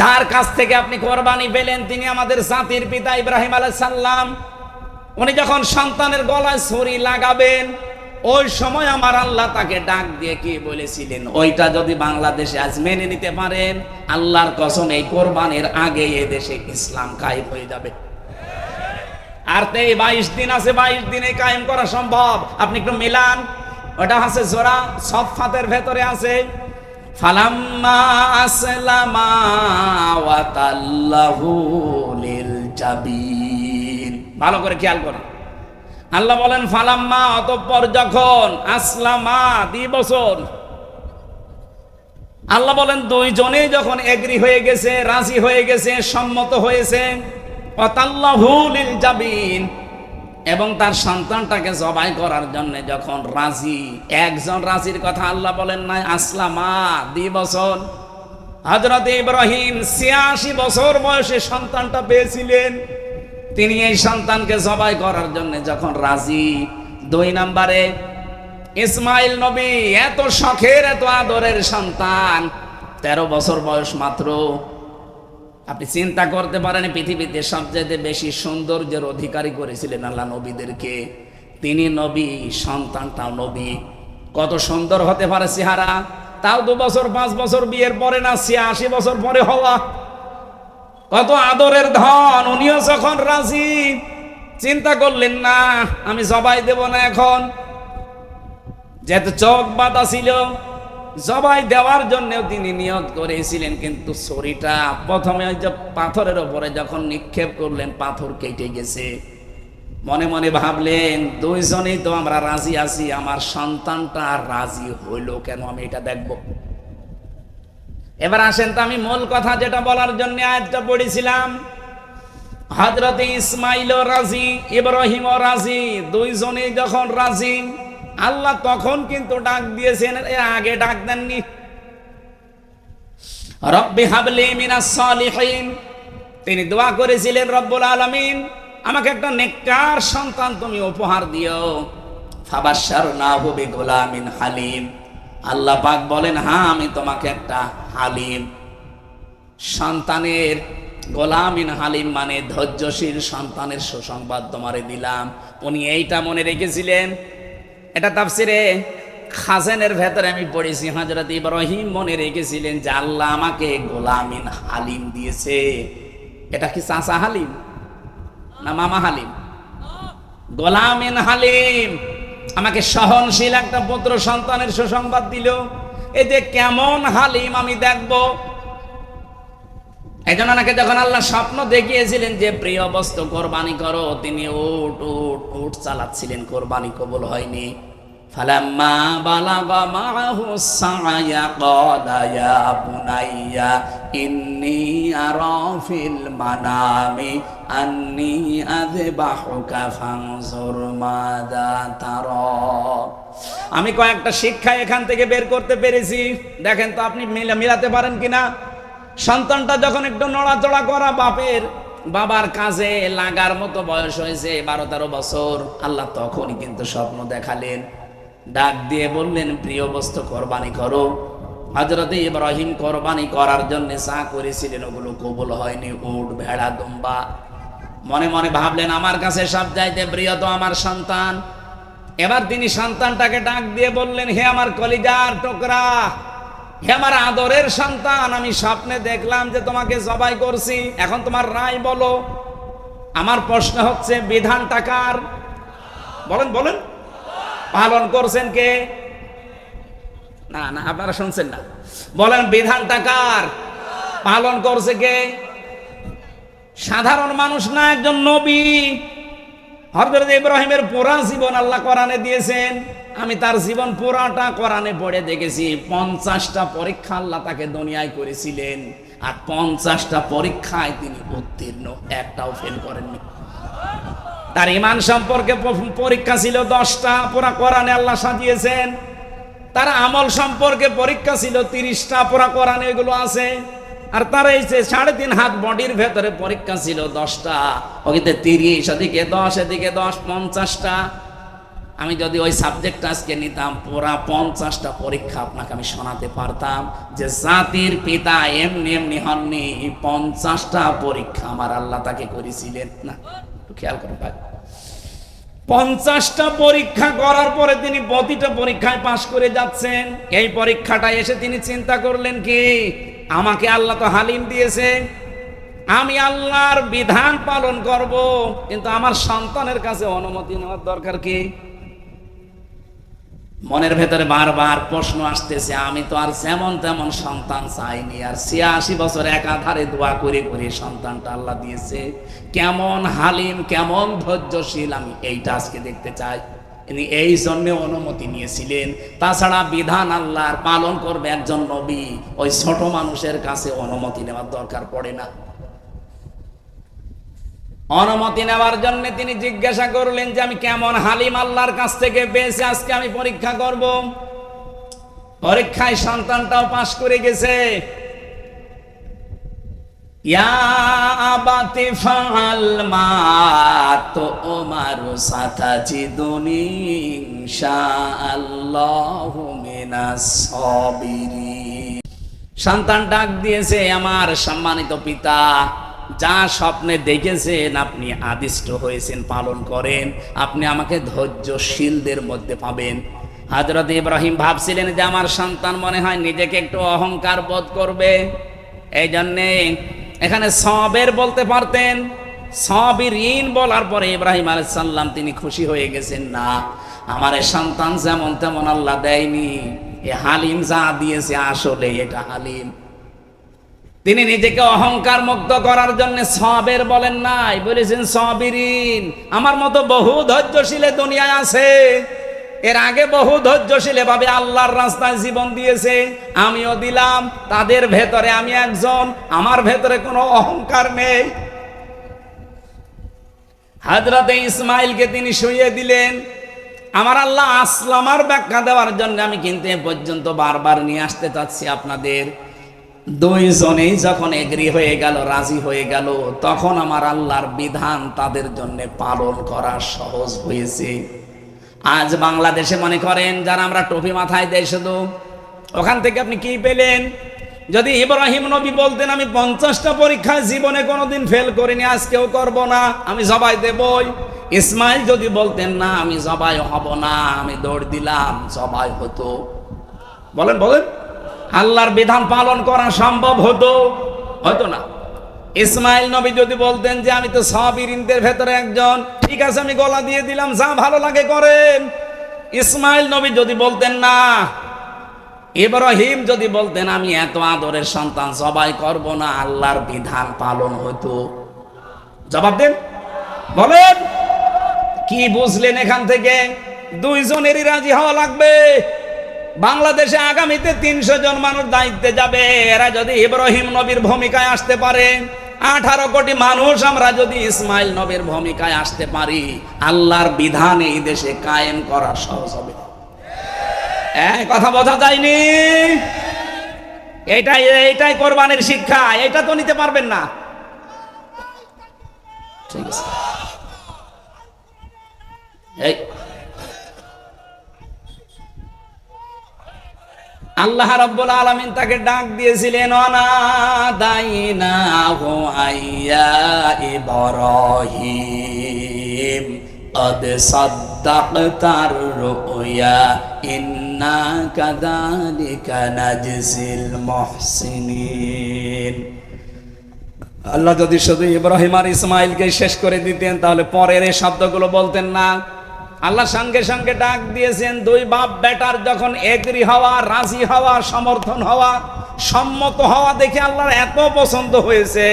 যার কাছ থেকে আপনি কোরবানি পেলেন, তিনি আমাদের জাতির পিতা ইব্রাহিম সালাম। উনি যখন সন্তানের গলায় ছুরি লাগাবেন, ওই সময় আমার আল্লাহ তাকে ডাক দিয়ে কি বলেছিলেন, ওইটা যদি বাংলাদেশে আজ মেনে নিতে পারেন, আল্লাহর কসম এই কোরবানির আগে এ দেশে ইসলাম কায়েম হয়ে যাবে। আর তো এই বাইশ দিন আছে, বাইশ দিনে কায়েম করা সম্ভব। আপনি একটু মিলান। ওটা আছে জোড়া সফাতের ভেতরে আছে। ফালাম্মা ভালো করে খেয়াল করুন আল্লাহ বলেন, ফালাম্মা অতঃপর যখন আসলামা দুই বছর। আল্লাহ বলেন, দুইজনেই যখন এগ্রি হয়ে গেছে, রাজি হয়ে গেছে, সম্মত হয়েছে অতাল্লাহুলিল জাবিন। এবং তার সন্তানটাকে জবাই করার জন্য যখন রাজি, একজন রাজির কথা আল্লাহ বলেন নাই, আসলামা, দুই বছর। হজরত ইব্রাহিম ছিয়াশি বছর বয়সে সন্তানটা পেয়েছিলেন। তিনি এই সন্তানকে জবাই করার জন্য যখন রাজি, দুই নম্বরে, ইসমাইল নবী, এত শখের, এত আদরের সন্তান, তেরো বছর বয়স মাত্র। আপনি চিন্তা করতে পারেন, পৃথিবীতে সবচেয়ে বেশি সৌন্দর্যের অধিকারী করেছিলেন আল্লাহ নবীদেরকে। তিনি নবী, সন্তানটাও নবী। কত সুন্দর হতে পারে চেহারা। তাও দু বছর, পাঁচ বছর বিয়ের পরে না, ছিয়াশি বছর পরে হওয়া। কত আদরের ধন, উনিও যখন রাজি, চিন্তা করলেন, না, আমি সবাই দেব না এখন। যেহেতু চোখ বাতা ছিল জবাই দেওয়ার জন্য তিনি নিয়ত করেছিলেন, কিন্তু ছড়িটা প্রথমে ওই যে পাথরের ওপরে যখন নিক্ষেপ করলেন, পাথর কেটে গেছে। মনে মনে ভাবলেন, দুইজনেই তো আমরা রাজি আছি, আমার সন্তানটা রাজি হইল কেন, আমি এটা দেখব। এবার আসেন তো আমি মূল কথা যেটা বলার জন্য আজটা পড়েছিলাম। হজরত ইসমাইল রাজি ইব্রাহিম রাজি, দুইজনেই যখন রাজি আল্লাহ তখন কিন্তু ডাক দিয়েছেন এর আগে ডাক দেননি। রব্বি হাবলি মিনাস সালিহিন। তিনি দোয়া করেছিলেন, রব্বুল আলামিন, আমাকে একটা নেককার সন্তান তুমি উপহার দিও। ফাবাসার না হবে গোলামিন হালিম। আল্লাহ পাক বলেন হ্যাঁ আমি তোমাকে একটা হালিম। সন্তানের গোলামিন হালিম মানে ধৈর্যশীল সন্তানের সুসংবাদ তোমারে দিলাম। উনি এইটা মনে রেখেছিলেন এটা তাফসিরে খাজেনের ভেতরে আমি পড়েছি। হাজরত ইব্রাহিম মনে রেখেছিলেন যে আল্লাহ আমাকে গোলামিন হালিম দিয়েছে। এটা কি চাচা হালিম না মামা হালিম? গোলামিন হালিম। আমাকে সহনশীল একটা পুত্র সন্তানের সুসংবাদ দিল। এই যে কেমন হালিম আমি দেখব। এই জন্য নাকি যখন আল্লাহ স্বপ্ন দেখিয়েছিলেন যে, প্রিয় বস্তু, কোরবানি করো, তিনি উট উট উট চালাচ্ছিলেন, কোরবানি কবুল হয়নি। ফালাম্মা বালাগা মাহু সায়া ইয়া বুনাইয়া, ইন্নী আরা ফিল মানামি, আন্নী আযবাহুকা ফানজুর মাদা তারা। আমি কয়েকটা শিক্ষা এখান থেকে বের করতে পেরেছি। দেখেন তো আপনি মিলা, মিলাতে পারেন কিনা? সন্তানটা যখন একটু নড়াচড়া করা বাপের, বাবার কাজে লাগার মতো বয়স হয়েছে, বারো তেরো বছর, আল্লাহ তখনই কিন্তু স্বপ্ন দেখালেন। ডাক দিয়ে বললেন, প্রিয় বস্তু, কোরবানি করো। হজরত ইব্রাহিম কোরবানি করার জন্য চা করেছিলেন, ওগুলো কবুল হয়নি, উট, ভেড়া, দুম্বা। মনে মনে ভাবলেন, আমার কাছে সব চাইতে প্রিয় তো আমার সন্তান। এবার তিনি সন্তানটাকে ডাক দিয়ে বললেন, হে আমার কলিজার টোকরা হে আমার আদরের সন্তান, আমি স্বপ্নে দেখলাম যে তোমাকে জবাই করছি। এখন তোমার রায় বলো। আমার প্রশ্ন হচ্ছে বিধান টাকার বলেন বলেন। পালন করছেন কে? না না, আপনারা শুনছেন না। বলেন বিধান টাকার পালন করছে কে? সাধারণ মানুষ না, একজন নবী। হরদরদ ইব্রাহিমের পুরা জীবন আল্লাহ কোরআনে দিয়েছেন। আমি তার জীবন পুরাটা কোরআনে পড়ে দেখেছি। পঞ্চাশটা পরীক্ষা আল্লাহ তাকে দুনিয়ায় করেছিলেন। আর পঞ্চাশটা পরীক্ষায় তিনি উত্তীর্ণ। একটাও ফেল করেননি। তার ইমান সম্পর্কে পরীক্ষা ছিল দশটা। পুরা কোরআনে আল্লাহ সাজিয়েছেন। তার আমল সম্পর্কে পরীক্ষা ছিল তিরিশটা। পুরা কোরআনে এগুলো আছে। আর তার এই যে সাড়ে তিন হাত বডির ভেতরে পরীক্ষা ছিল দশটা ওকে তিরিশ, ওদিকে দশ, এদিকে দশ, পঞ্চাশটা। আমি যদি ওই সাবজেক্ট আজকে নিতাম, পুরা পঞ্চাশটা পরীক্ষা আপনাকে আমি শোনাতে পারতাম যে জাতির পিতা এমনি এমনি হননি পঞ্চাশটা পরীক্ষা আমার আল্লাহ তাকে করেছিলেন না। খেয়াল করুন ভাই। পঞ্চাশটা পরীক্ষা করার পরে তিনি প্রতিটা পরীক্ষায় পাশ করে যাচ্ছেন। এই পরীক্ষাটা এসে তিনি চিন্তা করলেন কি? আমাকে আল্লাহ তো হালিম দিয়েছে। আমি আল্লাহর বিধান পালন করব, কিন্তু আমার সন্তানের কাছে অনুমতি নেওয়ার দরকার কি? মনের ভেতরে বারবার প্রশ্ন আসতেছে, আমি তো আর যেমন তেমন সন্তান চাইনি, আর ছিয়াশি বছর একাধারে দোয়া করে করে সন্তানটা আল্লাহ দিয়েছে। কেমন হালিম, কেমন ধৈর্যশীল, আমি এইটা আজকে দেখতে চাই। ইনি এই জন্য অনুমতি নিয়েছিলেন। তাছাড়া বিধান আল্লাহর পালন করবে একজন নবী, ওই ছোট মানুষের কাছে অনুমতি নেওয়ার দরকার পড়ে না। অনুমতি নেওয়ার জন্য তিনি জিজ্ঞাসা করলেন যে, আমি কেমন হালিম আল্লাহর কাছ থেকে পেয়েছি, আজকে আমি পরীক্ষা করব? পরীক্ষায় সন্তানটাও পাশ করে গেছে। সন্তান ডাক দিয়েছে, আমার সম্মানিত পিতা, যা স্বপ্নে দেখেছেন আপনি আদিষ্ট হয়েছেন, পালন করেন, আপনি আমাকে ধৈর্যশীলদের মধ্যে পাবেন। হাজরত ইব্রাহিম ভাবছিলেন যে আমার সন্তান মনে হয় নিজেকে একটু অহংকার বোধ করবে। এই জন্যে এখানে সবের বলতে পারতেন ঋণ বলার পরে ইব্রাহিম আলাইসাল্লাম তিনি খুশি হয়ে গেছেন, না, আমার সন্তান যেমন তেমন আল্লাহ দেয়নি, এ হালিম যা দিয়েছে আসলে এটা হালিম। তিনি নিজেকে অহংকার মুক্ত করার জন্য সবের বলেন নাই, বলেছেন সবিরিন আমার মতো বহু ধৈর্যশীলে দুনিয়ায় আছে। এর আগে বহু ধৈর্যশীলে ভাবে আল্লাহর রাস্তায় জীবন দিয়েছে, আমিও দিলাম, তাদের ভেতরে আমি একজন, আমার ভেতরে কোনো অহংকার নেই। হাজরাতে ইসমাইলকে তিনি শুয়ে দিলেন, আমার আল্লাহ আসলামার ব্যাখ্যা দেওয়ার জন্য আমি কিন্তু এ পর্যন্ত বারবার নিয়ে আসতে চাচ্ছি আপনাদের। দুইজনেই যখন এগ্রি হয়ে গেল, রাজি হয়ে গেল, তখন আমার আল্লাহর বিধান তাদের জন্য পালন করা সহজ হয়েছে। আজ বাংলাদেশে মনে করেন যারা আমরা টুপি মাথায় দেয় শুধু। ওখান থেকে আপনি কি পেলেন? যদি ইব্রাহিম নবী বলতেন, আমি পঞ্চাশটা পরীক্ষায় জীবনে কোনোদিন ফেল করিনি, আজকেও করব না, আমি জবাই দেবই। ইসমাইল যদি বলতেন, না, আমি জবাই হব না, আমি দৌড় দিলাম, জবাই হতো। বলেন বলেন। আল্লাহর বিধান পালন করা সম্ভব হতো? হতো না। ইসমাইল নবী যদি বলতেন যে আমি তো সাবিরিনদের ভেতরে একজন, ঠিক আছে, আমি গলা দিয়ে দিলাম, যা ভালো লাগে করেন। ইসমাইল নবী যদি বলতেন, না। ইব্রাহিম যদি বলতেন, আমি এত আদরের সন্তান, সবাই করব না, আল্লাহর বিধান পালন হতো জবাব দেন। বলেন, কি বুঝলেন এখান থেকে? দুইজনেরই রাজি হওয়া লাগবে। বাংলাদেশে আগামীতে তিনশো জন মানুষ দায়িত্বে যাবে। এরা যদি ইব্রাহিম নবীর ভূমিকায় আসতে পারে আঠারো কোটি মানুষ আমরা যদি ইসমাইল নবীর ভূমিকায় আসতে পারি, আল্লাহর বিধান এই দেশে কায়েম করা সহজ হবে। কথা বোঝা যায়নি? এটাই, এইটাই কোরবানির শিক্ষা, এটা তো নিতে পারবেন না। ঠিক আছে। এই আল্লাহ রাব্বুল আলামিন তাকে ডাক দিয়েছিলেন অনাদাইনাহু আইয়া ইব্রাহিম قد صدقت الرؤيا إنا كذلك نجزي المحسنين আল্লাহ যদি শুধু ইব্রাহিম আর ইসমাইলকে শেষ করে দিতেন তাহলে পরের এই শব্দগুলো বলতেন না আল্লাহ সঙ্গে সঙ্গে ডাক দিয়েছেন, দুই বাপ বেটার যখন এগ্রি হওয়া, রাজি হওয়া, সমর্থন হওয়া, সম্মত হওয়া দেখে আল্লাহর এত পছন্দ হয়েছে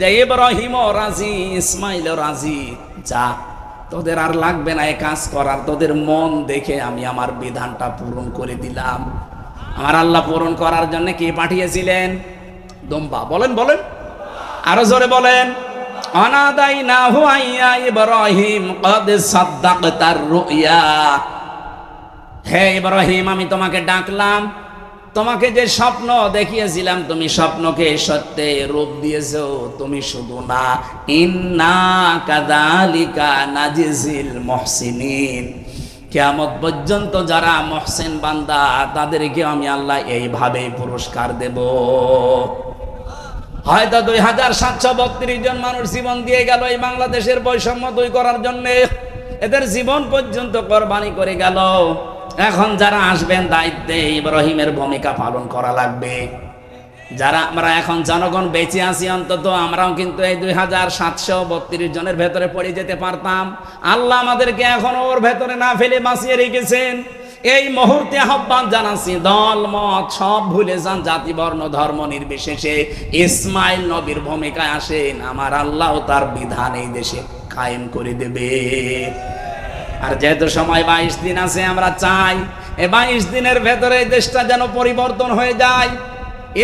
যে ইব্রাহিমও রাজি, ইসমাইলও রাজি। যা, তোদের আর লাগবে না এ কাজ করার, তোদের মন দেখে আমি আমার বিধানটা পূরণ করে দিলাম। আমার আল্লাহ পূরণ করার জন্য কে পাঠিয়েছিলেন? দম্বা, বলেন বলেন। আরও জোরে বলেন। অনাদাই না ইব্রাহিম, কদ রুইয়া। হে ইব্রাহিম, আমি তোমাকে ডাকলাম। তোমাকে যে স্বপ্ন দেখিয়েছিলাম, তুমি স্বপ্নকে সত্যে রূপ দিয়েছ। তুমি শুধু না, ইন্না কাদালিকা নাজিজিল মহসিনিন। কেয়ামত পর্যন্ত যারা মহসেন বান্দা তাদেরকে আমি আল্লাহ এইভাবেই পুরস্কার দেব। হয়তো দুই হাজার সাতশো বত্রিশ জন মানুষ জীবন দিয়ে গেল এই বাংলাদেশের বৈষম্য দুই করার জন্য। এদের জীবন পর্যন্ত কোরবানি করে গেল। এখন যারা আসবেন দায়িত্বে ইব্রাহিমের ভূমিকা পালন করা লাগবে। যারা আমরা এখন জনগণ বেঁচে আছি অন্তত, আমরাও কিন্তু এই দুই হাজার সাতশো বত্রিশ জনের ভেতরে পড়ে যেতে পারতাম। আল্লাহ আমাদেরকে এখন ওর ভেতরে না ফেলে বাঁচিয়ে রেখেছেন। এই মুহূর্তে আহ্বান জানাচ্ছি, দল, মত সব ভুলে যান জাতি, বর্ণ, ধর্ম নির্বিশেষে। ইসমাইল নবীর ভূমিকায় আসেন, আমার আল্লাহ তার বিধান এই দেশে কায়েম করে দেবে। আর যেহেতু সময় বাইশ দিন আছে, আমরা চাই এ বাইশ দিনের ভেতরে দেশটা যেন পরিবর্তন হয়ে যায়।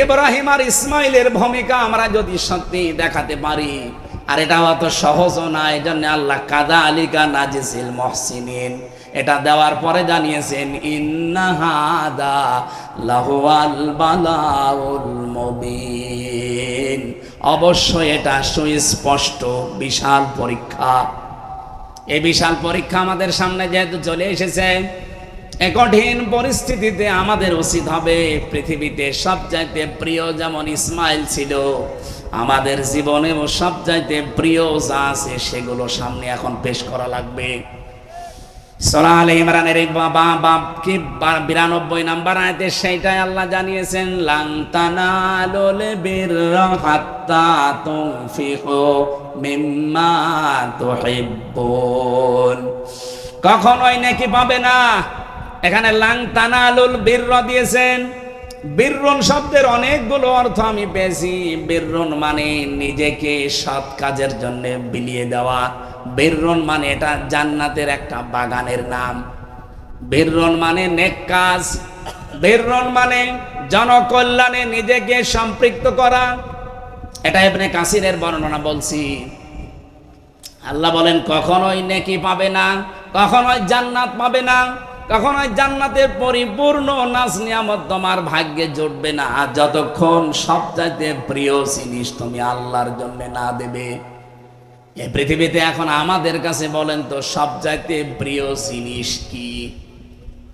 ইব্রাহিম আর ইসমাইলের ভূমিকা আমরা যদি সত্যি দেখাতে পারি, আর এটা অত সহজও না এই জন্য আল্লাহ কাদা আলিকা নাজিসিল মহসিনিন। এটা দেওয়ার পরে জানিয়েছেন ইন্নাহাদা লাহুয়াল বালাউল মুবিন। অবশ্যই এটা সুস্পষ্ট বিশাল পরীক্ষা। এই বিশাল পরীক্ষা আমাদের সামনে যেহেতু চলে এসেছে, এ কঠিন পরিস্থিতিতে আমাদের উচিত হবে পৃথিবীতে সবচাইতে প্রিয় যেমন ইসমাইল ছিল, আমাদের জীবনেও সবচাইতে প্রিয় যা আছে সেগুলো সামনে এখন পেশ করা লাগবে। সলাল ইমরানের বাবা বাপ কি বিরানব্বই নাম্বার আয়তে সেইটাই আল্লাহ জানিয়েছেন লাংতানালোল বীর হাত্তা মিম্মা তুহিব্বুন। কখনোই নাকি পাবে না। এখানে লাং তানালুল বীর্র দিয়েছেন। বীররন শব্দের অনেকগুলো অর্থ আমি পেয়েছি। বীররন মানে নিজেকে সৎ কাজের জন্য বিলিয়ে দেওয়া। বীররন মানে এটা জান্নাতের একটা বাগানের নাম। বীররন মানে নেক কাজ। বীররন মানে জনকল্যাণে নিজেকে সম্পৃক্ত করা। এটা এখানে কাসিরের বর্ণনা বলছি। আল্লাহ বলেন, কখনোই নেকি পাবে না, কখনোই জান্নাত পাবে না, কখনোই জান্নাতের পরিপূর্ণ নাচ নিয়ামত তোমার ভাগ্যে জুটবে না। যতক্ষণ সবচাইতে প্রিয় জিনিস তুমি আল্লাহর জন্য না দেবে। এই পৃথিবীতে এখন আমাদের কাছে বলেন তো সবচাইতে প্রিয় জিনিস কি?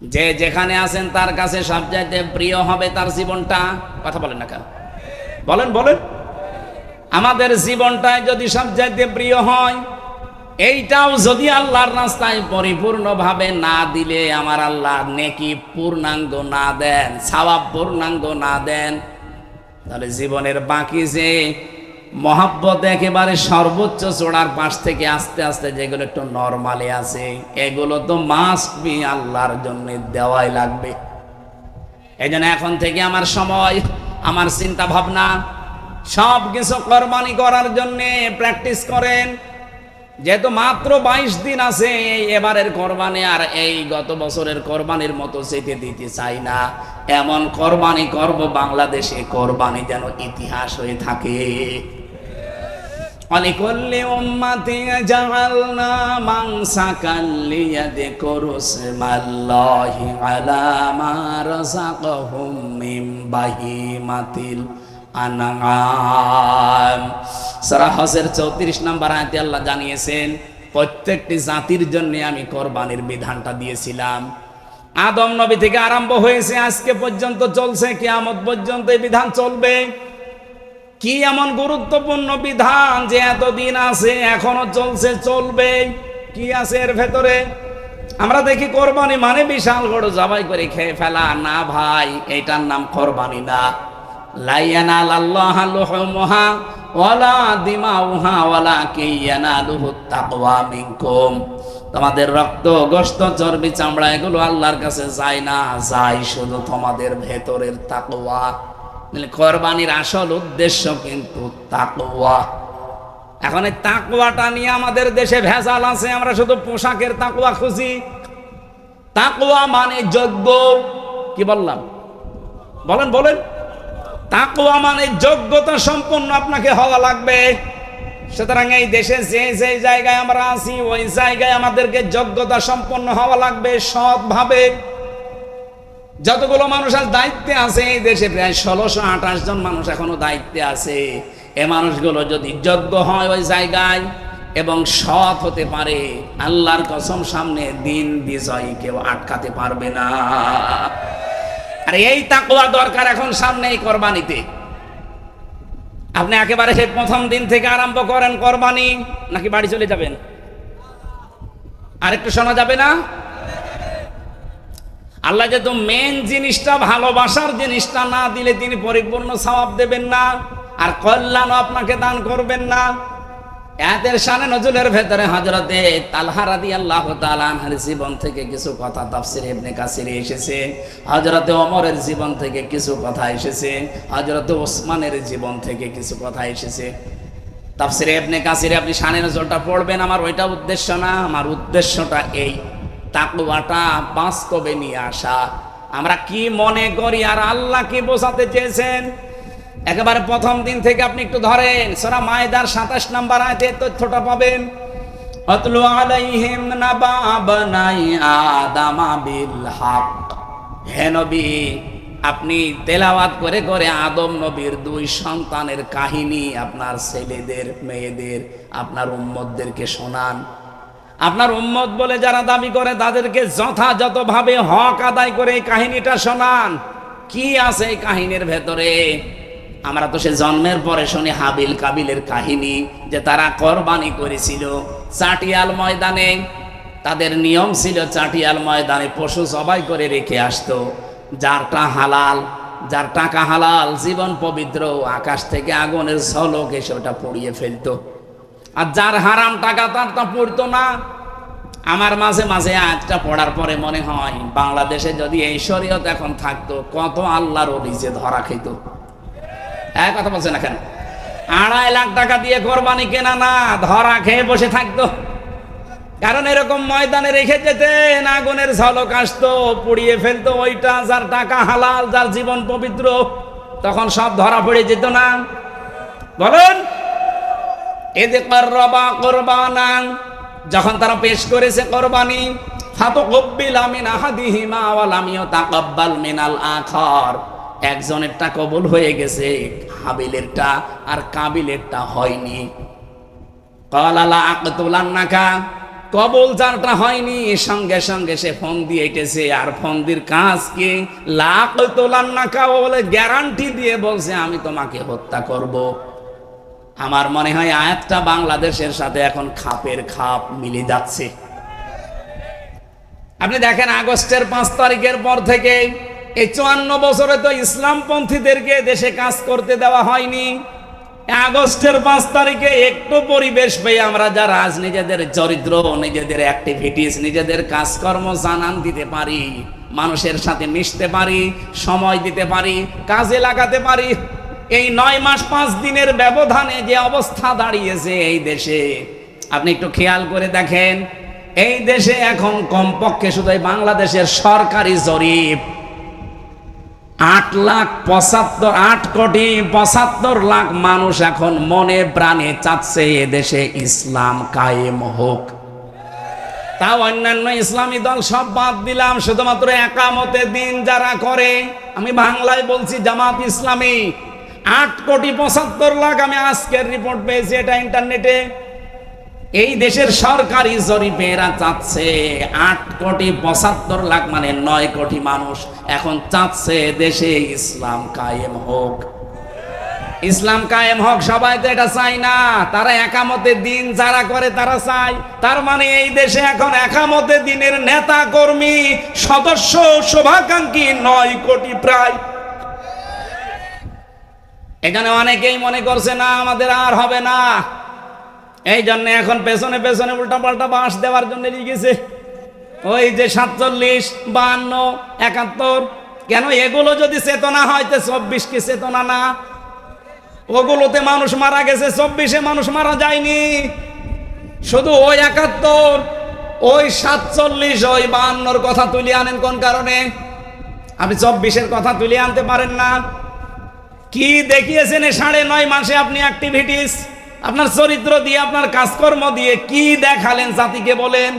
যে যেখানে আছেন তার কাছে সব সবচাইতে প্রিয় হবে তার জীবনটা? কথা বলেন না কেন? বলেন বলেন। আমাদের জীবনটায় যদি সবচাইতে প্রিয় হয়, এইটাও যদি আল্লাহর রাস্তায় পরিপূর্ণভাবে না দিলে আমার আল্লাহ নেকি পূর্ণাঙ্গ না দেন সওয়াব পূর্ণাঙ্গ না দেন, তাহলে জীবনের বাকি যে মহাব্বত একেবারে সর্বোচ্চ চোড়ার পাশ থেকে আস্তে আস্তে যেগুলো একটু নর্মালে আছে, এগুলো তো মাস্ট বি আল্লাহর জন্য দেওয়াই লাগবে। এই এখন থেকে আমার সময়, আমার চিন্তা ভাবনা সব কিছু কোরবানি করার জন্যে প্র্যাকটিস করেন। যেহেতু মাত্র বাইশ দিন আছে এই এবারের কোরবানি আর এই গত বছরের কোরবানির মতো যেতে দিতে চাই না। এমন কোরবানি করব, বাংলাদেশে কোরবানি যেন ইতিহাস হয়ে থাকে। অলিকল্লি উম্মাতি জাআলনা মানসাকাল লিয়াযকুরু ইসমাল্লাহি আলা মা রাযাকাহুম মিন বাহিমাতিল আনাম সারা হজের চৌত্রিশ নম্বর আয়তে আল্লাহ জানিয়েছেন, প্রত্যেকটি জাতির জন্য আমি কোরবানির বিধানটা দিয়েছিলাম। আদম নবী থেকে আরম্ভ হয়েছে, আজকে পর্যন্ত চলছে, কিয়ামত পর্যন্ত এই বিধান চলবে। কি এমন গুরুত্বপূর্ণ বিধান যে এতদিন আছে, এখনও চলছে চলবে কি আছে এর ভেতরে? আমরা দেখি কোরবানি মানে বিশাল বড় জবাই করে খেয়ে ফেলা। না ভাই এটার নাম কোরবানি না। লাইয়ানাল আল্লাহ লুহুমুহা ওয়ালা দিমাউহা ওয়ালা কিয়ানালুহু তাকওয়া মিনকুম। তোমাদের রক্ত, গোশত, চর্বি চামড়া, এগুলো আল্লাহর কাছে যায় না, যায় শুধু তোমাদের ভেতরের তাকওয়া। মানে কোরবানির আসল উদ্দেশ্য কিন্তু তাকওয়া। এখন এই তাকওয়াটা নিয়ে আমাদের দেশে ভেজাল আছে, আমরা শুধু পোশাকের তাকওয়া খুঁজি। তাকওয়া মানে যোগ্য, কি বললাম? বলেন বলেন। তাকুয়া মানে যোগ্যতা সম্পন্ন আপনাকে হওয়া লাগবে। সুতরাং এই দেশে যে যে জায়গায় আমরা আছি, ওই জায়গায় আমাদেরকে যোগ্যতা সম্পন্ন হওয়া লাগবে সৎভাবে। যতগুলো মানুষ আজ দায়িত্বে আছে, এই দেশে প্রায় ষোলোশো আঠাশ জন মানুষ এখনও দায়িত্বে আছে। এ মানুষগুলো যদি যোগ্য হয় ওই জায়গায় এবং সৎ হতে পারে, আল্লাহর কসম সামনে দিন বিজয় কেউ আটকাতে পারবে না। আর এই তাকুয়া দরকার এখন সামনে এই কোরবানিতে। আপনি একেবারে সেই প্রথম দিন থেকে আরম্ভ করেন কোরবানি, নাকি বাড়ি চলে যাবেন? আরেকটু শোনা যাবে না? আল্লাহ যেহেতু মেন জিনিসটা ভালোবাসার জিনিসটা না দিলে তিনি পরিপূর্ণ সওয়াব দেবেন না। আর কল্যাণও আপনাকে দান করবেন না। এদের শানে নজরুলের ভেতরে হজরতে তালহা রাদি আল্লাহ তালানহার জীবন থেকে কিছু কথা তাফসির ইবনে কাসিরে এসেছে। হজরতে অমরের জীবন থেকে কিছু কথা এসেছে। হজরতে ওসমানের জীবন থেকে কিছু কথা এসেছে। তাফসিরে ইবনে কাসিরে আপনি শানে নজরটা পড়বেন। আমার ওইটা উদ্দেশ্য না। আমার উদ্দেশ্যটা এই। তাকুয়াটা বাস্তবে নিয়ে আসা। আমরা কি মনে করি আর আল্লাহ কি বোঝাতে চেয়েছেন? একেবারে প্রথম দিন থেকে আপনি একটু ধরেন, সোরা মায়দার সাতাশ নাম্বার আয়তে তথ্যটা পাবেন। অতলু আপনি তেলাওয়াত করে করে আদম নবীর দুই সন্তানের কাহিনী আপনার ছেলেদের, মেয়েদের, আপনার উম্মতদেরকে শোনান। আপনার উম্মত বলে যারা দাবি করে তাদেরকে যথাযথভাবে হক আদায় করে এই কাহিনীটা শোনান। কি আছে এই কাহিনীর ভেতরে? আমরা তো সে জন্মের পরে শুনি হাবিল কাবিলের কাহিনী যে তারা কোরবানি করেছিল চাটিয়াল ময়দানে। তাদের নিয়ম ছিল চাটিয়াল ময়দানে পশু সবাই করে রেখে আসতো। যারটা হালাল, যার টাকা হালাল, জীবন পবিত্র, আকাশ থেকে আগুনের ঝলক এসে ওটা পড়িয়ে ফেলতো। আর যার হারাম টাকা তার তা পড়তো না। আমার মাঝে মাঝে আজটা পড়ার পরে মনে হয়, বাংলাদেশে যদি এই শরীয়ত এখন থাকতো, কত আল্লাহর নিজে ধরা খেত। এক কথা বলছে না কেন? আড়াই লাখ টাকা দিয়ে কোরবানি কেনা না, ধরা খেয়ে বসে থাকতো। কারণ এরকম ময়দানে রেখে যেতেন আগুনের ঝলক আসতো, পুড়িয়ে ফেলতো ওইটা, যার টাকা হালাল, যার জীবন পবিত্র, তখন সব ধরা পড়ে যেত না। বলুন! এতে রবা কোরবানান, যখন তারা পেশ করেছে কোরবানি একজনেরটা কবুল হয়ে গেছে, হাবিলেরটা আর কাবিলেরটা হয়নি। কলালা আকতুলান্নাকা, কবুল যারটা হয়নি, সঙ্গে সঙ্গে সে ফোন দিয়ে এটেছে, আর ফোন দির কাজ কি? লাখ তোলান্নাকা বলে, গ্যারান্টি দিয়ে বলছে, আমি তোমাকে হত্যা করব। আমার মনে হয় আয়াতটা বাংলাদেশের সাথে এখন খাপের খাপ মিলে যাচ্ছে। আপনি দেখেন আগস্টের পাঁচ তারিখের পর থেকে এই চুয়ান্ন বছরে তো ইসলামপন্থীদেরকে দেশে কাজ করতে দেওয়া হয়নি। আগস্টের পাঁচ তারিখে একটু পরিবেশ পেয়ে আমরা যারা আজ নিজেদের চরিত্র, নিজেদের অ্যাক্টিভিটিস নিজেদের কাজকর্ম জানান দিতে পারি, মানুষের সাথে মিশতে পারি, সময় দিতে পারি, কাজে লাগাতে পারি এই নয় মাস পাঁচ দিনের ব্যবধানে যে অবস্থা দাঁড়িয়েছে এই দেশে, আপনি একটু খেয়াল করে দেখেন, এই দেশে এখন কমপক্ষে শুধু বাংলাদেশের সরকারি জরিপ, আট লাখ পঁচাত্তর, আট কোটি পঁচাত্তর লাখ মানুষ এখন মনে প্রাণে চাচ্ছে এদেশে ইসলাম কায়েম হোক। তাও অন্যান্য ইসলামী দল সব বাদ দিলাম, শুধুমাত্র একামতে দিন যারা করে, আমি বাংলায় বলছি জামাত ইসলামী আট কোটি পঁচাত্তর লাখ আমি আজকের রিপোর্ট পেয়েছি এটা ইন্টারনেটে এই দেশের সরকারি জরিপে এরা চাচ্ছে আট কোটি পঁচাত্তর লাখ মানে নয় কোটি মানুষ এখন চাচ্ছে দেশে ইসলাম কায়েম হোক। ইসলাম কায়েম হোক, সবাই তো এটা চাই না। তারা একামতে দিন যারা করে তারা চায়। তার মানে এই দেশে এখন একামতে দিনের নেতা কর্মী, সদস্য, শোভাকাঙ্ক্ষী নয় কোটি প্রায় এখানে অনেকেই মনে করছে, না, আমাদের আর হবে না। এই জন্য এখন পেছনে পেছনে উল্টা পাল্টা বাঁশ দেওয়ার জন্য লিখেছে, ওই যে সাতচল্লিশ, বাহান্ন, একাত্তর, কেন এগুলো যদি চেতনা হয় তো চব্বিশ কি চেতনা না? ওগুলোতে মানুষ মারা গেছে, চব্বিশে মানুষ মারা যায়নি। শুধু ওই একাত্তর, ওই সাতচল্লিশ, ওই বাহান্নর কথা তুলে আনেন কোন কারণে? আপনি চব্বিশের কথা তুলে আনতে পারেন না। কি দেখিয়েছেন সাড়ে নয় মাসে আপনি অ্যাক্টিভিটিস আপনার চরিত্র দিয়ে, আপনার কাজকর্ম দিয়ে কি দেখালেন জাতিকে বলেন?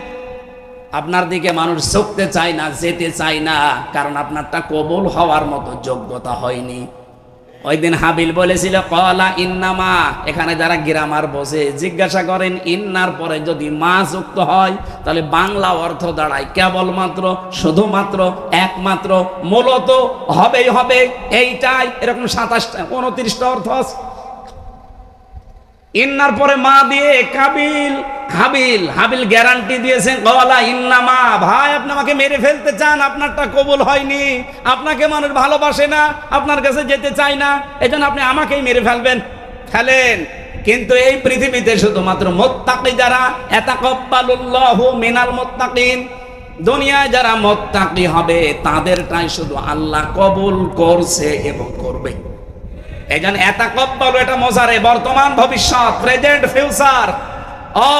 আপনার দিকে মানুষ চোখতে চায় না, যেতে চায় না, কারণ আপনারটা কবল হওয়ার মতো যোগ্যতা হয়নি। ওই দিন হাবিল বলেছিল, কলা ইন্নামা এখানে যারা গ্রামার বসে জিজ্ঞাসা করেন, ইন্নার পরে যদি মা যুক্ত হয়, তাহলে বাংলা অর্থ দাঁড়ায় কেবলমাত্র, শুধুমাত্র, একমাত্র, মূলত হবেই হবে, এইটাই এরকম সাতাশটা, উনত্রিশটা অর্থ আছে। ইন্নার পরে মা দিয়ে কাবিল হাবিল হাবিল গ্যারান্টি দিয়েছেন গলা ইন্নামা, ভাই, আপনি আমাকে মেরে ফেলতে চান, আপনারটা কবুল হয়নি, আপনাকে মানুষ ভালোবাসে না, আপনার কাছে যেতে চায় না, এজন্য আপনি আমাকেই মেরে ফেলবেন। ফেলেন। কিন্তু এই পৃথিবীতে শুধুমাত্র মোত্তাকি যারা, এতাকব্বালুল্লাহু মিনাল মোত্তাকিন, দুনিয়ায় যারা মোত্তাকি হবে, তাদেরটাই শুধু আল্লাহ কবুল করছে এবং করবে। এই জন্য এতাকব্বালু এটা মজারে বর্তমান ভবিষ্যৎ প্রেজেন্ট ফিউচার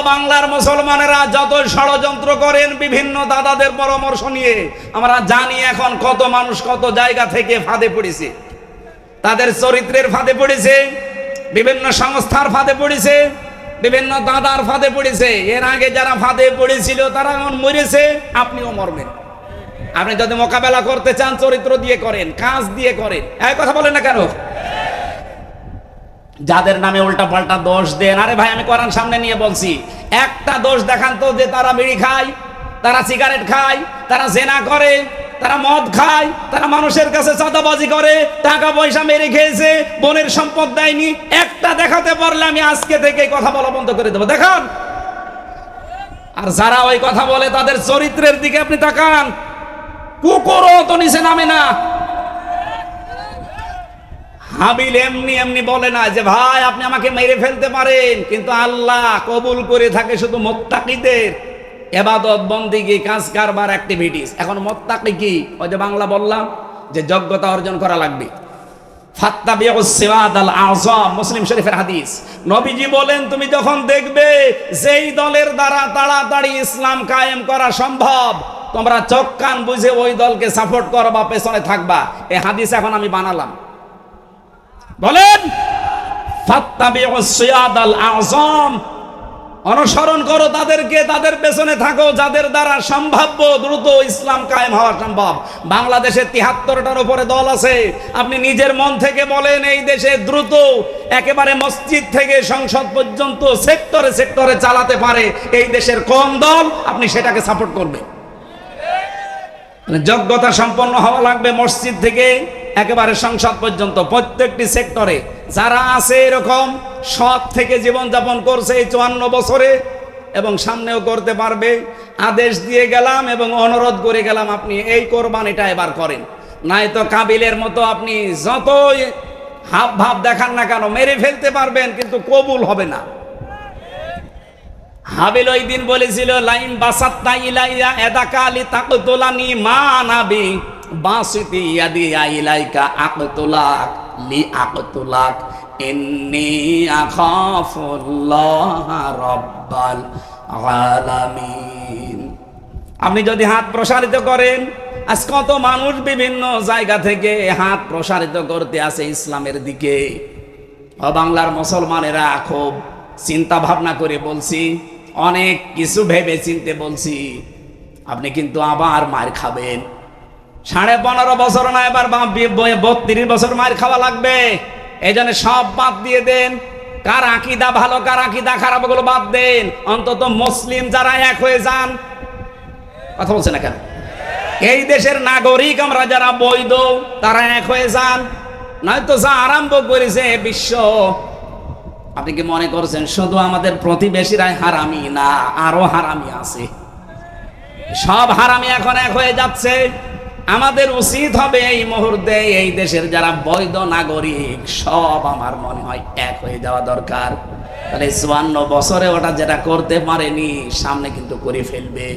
বাংলার মুসলমানেরা যত ষড়যন্ত্র করেন, বিভিন্ন দাদাদের পরামর্শ নিয়ে, আমরা জানি এখন কত মানুষ কত জায়গা থেকে ফাঁদে পড়েছে। তাদের চরিত্রের ফাঁদে পড়েছে, বিভিন্ন সংস্থার ফাঁদে পড়েছে, বিভিন্ন দাদার ফাঁদে পড়েছে। এর আগে যারা ফাঁদে পড়েছিল, তারা এখন মরেছে, আপনিও মরবেন। আপনি যদি মোকাবেলা করতে চান, চরিত্র দিয়ে করেন, কাজ দিয়ে করেন। এক কথা বলেন না কেন? যাদের নামে উল্টা পাল্টা দোষ দেন। আরে ভাই, আমি কোরআন সামনে নিয়ে বলছি। একটা দোষ দেখান তো যে তারা বিড়ি খায়, তারা সিগারেট খায়, তারা জেনা করে, তারা মদ খায়, তারা মানুষের কাছে চাঁদাবাজি করে, টাকা পয়সা মেরে খেয়েছে, বোনের সম্পদ দেয়নি। একটা দেখাতে পারলে আমি আজকে থেকে কথা বলা বন্ধ করে দেবো। দেখান। আর যারা ওই কথা বলে, তাদের চরিত্রের দিকে আপনি তাকান। কুকুরও তো নিচে নামে না। হাবিল এমনি এমনি বলে না যে, ভাই, আপনি আমাকে মেরে ফেলতে পারেন। কিন্তু আল্লাহ কবুল করে থাকে শুধু মোত্তাকিদের। এবাদত, বন্দিগি কাজ কারবার অ্যাক্টিভিটিস এখন মোত্তাকি কি? ওই যে বাংলা বললাম যে, যোগ্যতা অর্জন করা লাগবে। মুসলিম শরীফের হাদিস। নবীজি বলেন, তুমি যখন দেখবে যেই দলের দ্বারা তাড়াতাড়ি ইসলাম কায়েম করা সম্ভব, তোমরা চোখ কান বুঝে ওই দলকে সাপোর্ট করো বা পেছনে থাকবা। এই হাদিস এখন আমি বানালাম। বলেন অনুসরণ করো তাদেরকে, তাদের পেছনে থাকো, যাদের দ্বারা সম্ভাব্য দ্রুত ইসলাম কায়েম হওয়া সম্ভব। বাংলাদেশে তিহাত্তরটার উপরে দল আছে। আপনি নিজের মন থেকে বলেন, এই দেশে দ্রুত একেবারে মসজিদ থেকে সংসদ পর্যন্ত সেক্টরে সেক্টরে চালাতে পারে। এই দেশের কোন দল, আপনি সেটাকে সাপোর্ট করবেন। যোগ্যতা সম্পন্ন হওয়া লাগবে মসজিদ থেকে একেবারে সংসদ পর্যন্ত। প্রত্যেকটি সেক্টরে যারা আছে এরকম, সৎ থেকে জীবনযাপন করছে এই চুয়ান্ন বছরে এবং সামনেও করতে পারবে। আদেশ দিয়ে গেলাম এবং অনুরোধ করে গেলাম, আপনি এই কোরবানিটা এবার করেন। নাই তো কাবিলের মতো আপনি যতই হাব ভাব দেখান না কেন, মেরে ফেলতে পারবেন, কিন্তু কবুল হবে না। হাবিল ওই দিন বলেছিল, লাইন বাসাত্তা ইলাইয়া এদাকা আলী তাকতোলানি মা নাবি, বাসিতি ইয়াদি আইলাইকা আকতুলাক, লি আকতুলাক, ইন্নি আখাফুল্লাহ রাব্বাল আলামিন। আপনি যদি হাত প্রসারিত করেন, আজ কত মানুষ বিভিন্ন জায়গা থেকে হাত প্রসারিত করতে আসে ইসলামের দিকে। বাংলার মুসলমানেরা খুব চিন্তা ভাবনা করে বলছি অনেক কিছু ভেবে চিনতে বলছি, আপনি কিন্তু আবার মার খাবেন। সাড়ে পনেরো বছর না, এবার বত্রিশ বছর মার খাওয়া লাগবে। এই জন্য সব বাদ দিয়ে দেন। কার আকিদা ভালো, কার আকিদা খারাপ, ওগুলো বাদ দেন। অন্তত মুসলিম যারা এক হয়ে যান। কথা বলছে না কেন? এই দেশের নাগরিক আমরা যারা বৈধ, তারা এক হয়ে যান। নয়তো যা আরম্ভ করেছে বিশ্ব আপনি কি মনে করছেন, শুধু আমাদের প্রতিবেশীরাই হারামি না আরও হারামি আছে? সব হারামি এখন এক হয়ে যাচ্ছে। আমাদের উচিত হবে এই মুহূর্তে এই দেশের যারা বৈধ নাগরিক, সব আমার মনে হয় এক হয়ে যাওয়া দরকার। তাহলে চুয়ান্ন বছরে ওটা যেটা করতে পারেনি, সামনে কিন্তু করে ফেলবে।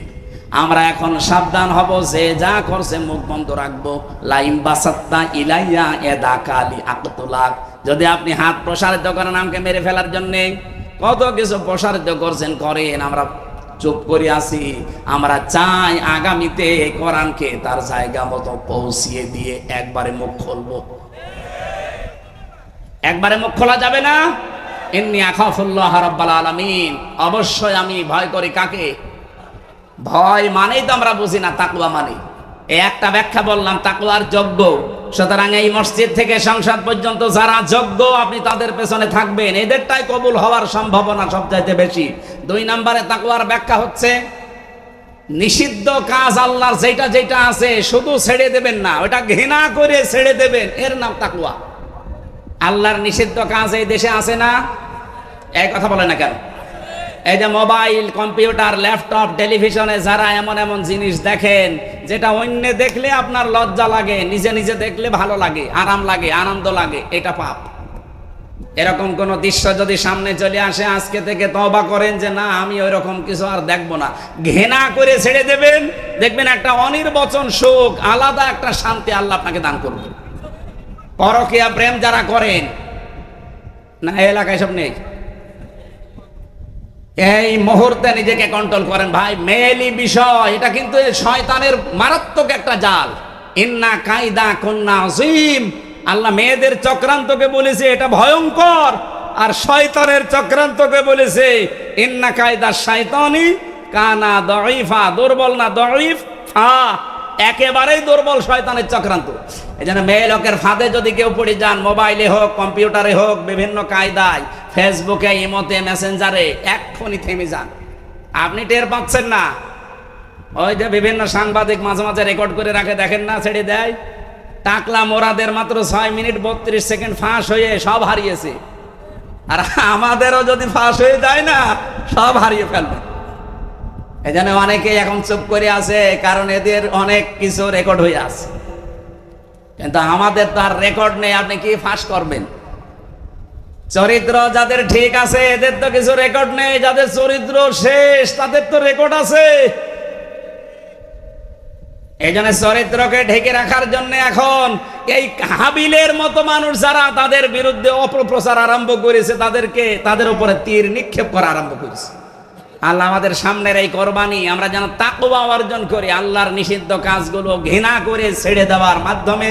আমরা এখন সাবধান হব, যে যা করছে মুখ বন্ধ রাখব। লাইম বাসাত্তা ইলাইয়া এদা কালি আকতুলাক যদি আপনি হাত প্রসারিত করেন আমাকে মেরে ফেলার জন্যে, কত কিছু প্রসারিত করছেন, করেন, আমরা চুপ করে আসি আমরা চাই আগামীতে কোরআনকে তার জায়গা মতো পৌঁছিয়ে দিয়ে একবারে মুখ খুলবো। একবারে মুখ খোলা যাবে না? এমনি আখাফুল্লাহ রাব্বাল আলামিন। অবশ্যই আমি ভয় করি কাকে? ভয় মানেই তো আমরা বুঝি না তাকুয়া মানে। একটা ব্যাখ্যা বললাম তাকুয়ার যোগ্য। সুতরাং এই মসজিদ থেকে সংসদ পর্যন্ত যারা যোগ্য, আপনি তাদের পেছনে থাকবেন। এদেরটাই কবুল হওয়ার সম্ভাবনা সবচাইতে বেশি। দুই নম্বরে তাকুয়ার ব্যাখ্যা হচ্ছে, নিষিদ্ধ কাজ আল্লাহর যেটা যেটা আছে, শুধু ছেড়ে দেবেন না, ওটা ঘৃণা করে ছেড়ে দেবেন। এর নাম তাকুয়া আল্লাহর নিষিদ্ধ কাজ এই দেশে আছে না? এই কথা বলে না কেন? এই যে মোবাইল, কম্পিউটার, ল্যাপটপ, টেলিভিশনে যারা এমন এমন জিনিস দেখেন, যেটা অন্য দেখলে আপনার লজ্জা লাগে, নিজে নিজে দেখলে ভালো লাগে, আরাম লাগে, আনন্দ লাগে, এটা পাপ। এরকম কোন দৃশ্য যদি সামনে চলে আসে, আজকে থেকে তবা করেন যে, না, আমি ওই রকম কিছু আর দেখব না। ঘেনা করে ছেড়ে দেবেন, দেখবেন একটা অনির্বচন সুখ, আলাদা একটা শান্তি আল্লাহ আপনাকে দান করবে। পরকিয়া প্রেম যারা করেন, না এলাকায় সব নেই। এই মুহূর্তে নিজেকে কন্ট্রোল করেন। ভাই, মেয়েলি বিষয়, এটা কিন্তু শয়তানের মারাত্মক একটা জাল। ইন্না কায়দা কন্যা আজিম আল্লাহ মেয়েদের চক্রান্তকে বলেছে, এটা ভয়ঙ্কর। আর শয়তানের চক্রান্তকে বলেছে, ইন্না কায়দা শয়তানি কানা দইফা দুর্বল না দইফ ফা। একেবারেই দুর্বল শয়তানের চক্রান্ত। এই জন্য মেয়ে লোকের ফাঁদে যদি কেউ পড়ে যান, মোবাইলে হোক, কম্পিউটারে হোক, বিভিন্ন কায়দায় ফেসবুকে ইমোতে মেসেঞ্জারে এক্ষুনি থেমে যান। আপনি টের পাচ্ছেন না। ওই যে বিভিন্ন সাংবাদিক মাঝে মাঝে রেকর্ড করে রাখে, দেখেন না, ছেড়ে দেয়। টাকলা মোরাদের মাত্র ছয় মিনিট বত্রিশ সেকেন্ড ফাঁস হয়ে সব হারিয়েছে। আর আমাদেরও যদি ফাঁস হয়ে যায় না, সব হারিয়ে ফেলবে। এই জন্য অনেকে এখন চুপ করে আছে, কারণ এদের অনেক কিছু রেকর্ড হয়ে আছে। কিন্তু আমাদের তো আর রেকর্ড নেই, আপনি কি ফাঁস করবেন? চরিত্র যাদের ঠিক আছে, এদের তো কিছু রেকর্ড নেই। যাদের চরিত্র শেষ, তাদের তো রেকর্ড আছে। এই চরিত্রকে ঢেকে রাখার জন্য এখন এই হাবিলের মতো মানুষ যারা, তাদের বিরুদ্ধে অপপ্রচার আরম্ভ করেছে, তাদেরকে, তাদের উপরে তীর নিক্ষেপ করা আরম্ভ করেছে। আল্লাহ আমাদের সামনের এই কোরবানি, আমরা যেন তাকওয়া অর্জন করি, আল্লাহর নিষিদ্ধ কাজগুলো ঘৃণা করে ছেড়ে দেওয়ার মাধ্যমে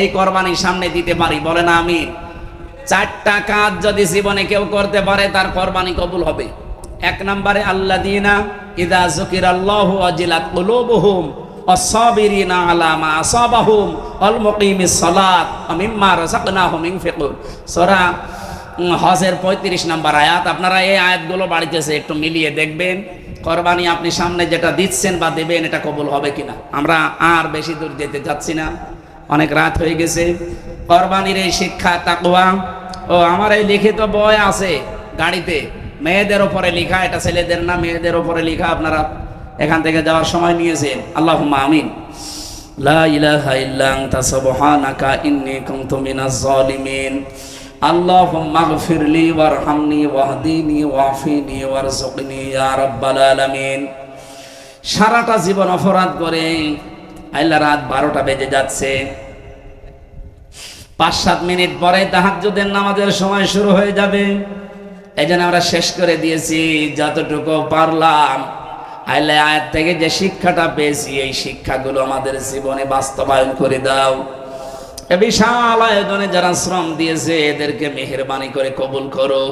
এই কোরবানি সামনে দিতে পারি। বলে না আমি চারটা কাজ যদি জীবনে কেউ করতে পারে, তার কোরবানি কবুল হবে। এক নম্বরে আল্লাহ দিনা ইদা জকির আল্লাহ আজিলাত কুলুবুহুম অসবিরিনা আলা মা আসাবাহুম অল মুকিমিস সালাত মিম্মা রাযাকনাহুম ইনফিকুন। সূরা হজের পঁয়ত্রিশ নাম্বার আয়াত, আপনারা এই আয়াতগুলো বাড়িতেছে একটু মিলিয়ে দেখবেন। কোরবানি আপনি সামনে যেটা দিচ্ছেন বা দেবেন, এটা কবুল হবে কিনা? আমরা আর বেশি দূর যেতে যাচ্ছি না। অনেক রাত হয়ে গেছে। কোরবানির এই শিক্ষা, তাকওয়া ও, আমার এই লিখিত বই আছে গাড়িতে। মেয়েদের ওপরে লেখা, এটা ছেলেদের না, মেয়েদের ওপরে লেখা আপনারা এখান থেকে যাওয়ার সময় নিয়েছেন। আল্লাহ আমিন। সারাটা জীবন অপরাধ করে আল্লাহ রাত বারোটা বেজে যাচ্ছে। পাঁচ সাত মিনিট পরে তাহাজ্জুদের নামাজের সময় শুরু হয়ে যাবে। এই জন্য আমরা শেষ করে দিয়েছি, যতটুকু পারলাম। আল্লাহ আয়ের থেকে যে শিক্ষাটা পেয়েছি, এই শিক্ষাগুলো আমাদের জীবনে বাস্তবায়ন করে দাও। এ বিশাল আয়োজনে যারা শ্রম দিয়েছে, এদেরকে মেহরবানি করে কবুল করো।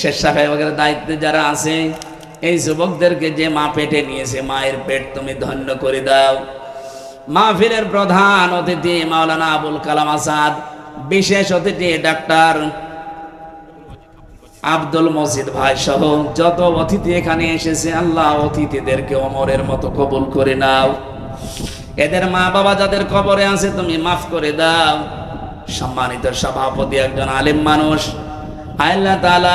শেষ সাহেবের দায়িত্বে যারা আছে, এই যুবকদেরকে যে মা পেটে নিয়েছে, মায়ের পেট তুমি ধন্য করে দাও। মাহফিলের প্রধান অতিথি মাওলানা আবুল কালাম আসাদ, বিশেষ অতিথি ডাক্তার আব্দুল মজিদ ভাই সহ যত অতিথি এখানে এসেছে, আল্লাহ অতিথিদেরকে অমরের মতো কবুল করে নাও। এদের মা বাবা যাদের কবরে আছে, তুমি মাফ করে দাও। সম্মানিত সভাপতি একজন আলিম মানুষ। আল্লাহ তাআলা